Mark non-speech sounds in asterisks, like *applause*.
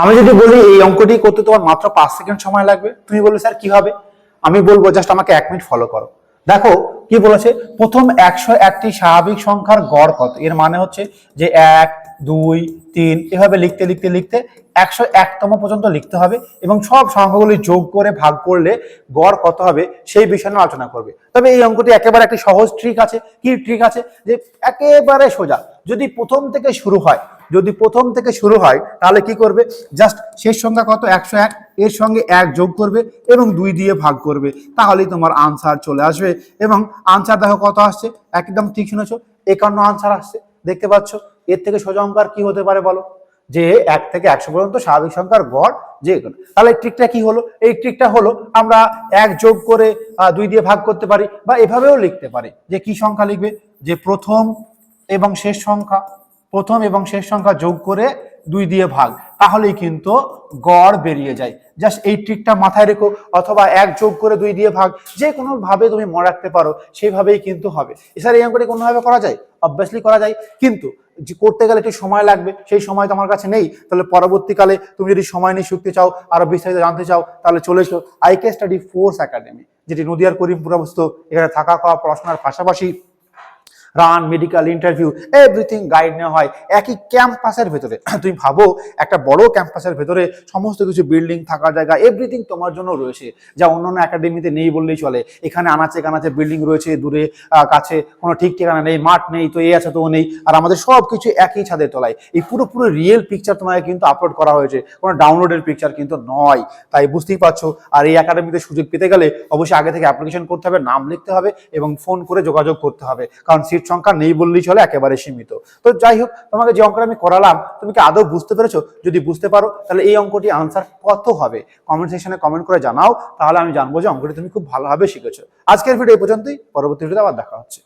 আমি যদি বলি এই অঙ্কটি করতে তোমার মাত্র পাঁচ সেকেন্ড সময় লাগবে, তুমি বলবে স্যার, কীভাবে? আমি বলব, জাস্ট আমাকে এক মিনিট ফলো করো। দেখো, কি বলেছে? প্রথম একশো একটি স্বাভাবিক সংখ্যার গড় কত? এর মানে হচ্ছে যে এক দুই, তিন, এভাবে লিখতে লিখতে লিখতে একশো একতম পর্যন্ত লিখতে হবে এবং সব সংখ্যাগুলি যোগ করে, ভাগ করলে গড় কত হবে সেই বিষয় নিয়ে আলোচনা করবে। তবে এই অঙ্কটি একেবারে একটি সহজ ট্রিক আছে। কি ট্রিক আছে? যে একেবারে সোজা। যদি প্রথম থেকে শুরু হয়, যদি প্রথম থেকে শুরু হয়, তাহলে কি করবে? জাস্ট শেষ সংখ্যা কত? একশো এক। এর সঙ্গে এক যোগ করবে এবং দুই দিয়ে ভাগ করবে। তাহলেই তোমার আনসার চলে আসবে এবং আনসার দেখো কত আসছে? একদম ঠিক শুনেছ। একান্ন আনসার আসছে। দেখতে পাচ্ছ? এর থেকে সোজা অঙ্কার কি হতে পারে বলো? যে এক থেকে একশো পর্যন্ত স্বাভাবিক সংখ্যার গড় যে কোনো। তাহলে ট্রিকটা কি হলো? এই ট্রিকটা হলো আমরা এক যোগ করে দুই দিয়ে ভাগ করতে পারি বা এভাবেও লিখতে পারি। যে কি সংখ্যা লিখবে? যে প্রথম এবং শেষ সংখ্যা, প্রথম এবং শেষ সংখ্যা যোগ করে দুই দিয়ে ভাগ। তাহলেই কিন্তু গড় বেরিয়ে যায়। জাস্ট এই ট্রিকটা মাথায় রেখো, অথবা এক যোগ করে দুই দিয়ে ভাগ, যে কোনো ভাবে তুমি মনে রাখতে পারো, সেইভাবেই কিন্তু হবে। এছাড়া এই অঙ্কটি কোনোভাবে করা যায়? অবভিয়াসলি করা যায়। কিন্তু যে করতে গেলে একটু সময় লাগবে, সেই সময় তোমার কাছে নেই। তাহলে পরবর্তীকালে তুমি যদি সময় নিয়ে শিখতে চাও, আরও বিস্তারিত জানতে চাও, তাহলে চলে এসো আইকে স্টাডি ফোর্স একাডেমি, যেটি নদিয়ার করিমপুর অবস্থিত। এখানে থাকা খাওয়া, পড়াশোনার পাশাপাশি রান মেডিকেল ইন্টারভিউ এভরিথিং গাইড নেওয়া হয় একই ক্যাম্পাসের ভেতরে। *clears throat* তুমি ভাবো, একটা বড় ক্যাম্পাসের ভেতরে সমস্ত কিছু বিল্ডিং থাকার জায়গা এভরিথিং তোমার জন্য রয়েছে। যা অন্যান্য একাডেমিতে নেই বললেই চলে। এখানে আনাচে কানাচে বিল্ডিং রয়েছে, দূরে কাছে কোনো ঠিক ঠিকানা নেই, মাঠ নেই, তো এই আছে তো নেই। আর আমাদের সব কিছু একই ছাদের তলায়। এই পুরো পুরো রিয়েল পিকচার তোমাকে কিন্তু আপলোড করা হয়েছে। কোনো ডাউনলোডের পিকচার কিন্তু নয়। তাই বুঝতেই পারছ। আর এই একাডেমিতে সুযোগ পেতে গেলে অবশ্যই আগে থেকে অ্যাপ্লিকেশন করতে হবে, নাম লিখতে হবে এবং ফোন করে যোগাযোগ করতে হবে। কারণ সংখ্যা নেই বললেই চলে, একেবারে সীমিত। তো যাই হোক, তোমাকে যে অঙ্কটা আমি করালাম, তুমি কি আদৌ বুঝতে পেরেছ? যদি বুঝতে পারো, তাহলে এই অঙ্কটি আনসার কত হবে? কমেন্ট সেকশনে কমেন্ট করে জানাও, তাহলে আমি জানব যে অঙ্কটি তুমি খুব ভালোভাবে শিখেছো। আজকের ভিডিও এই পর্যন্তই, পরবর্তী ভিডিওতে আবার দেখা হচ্ছে।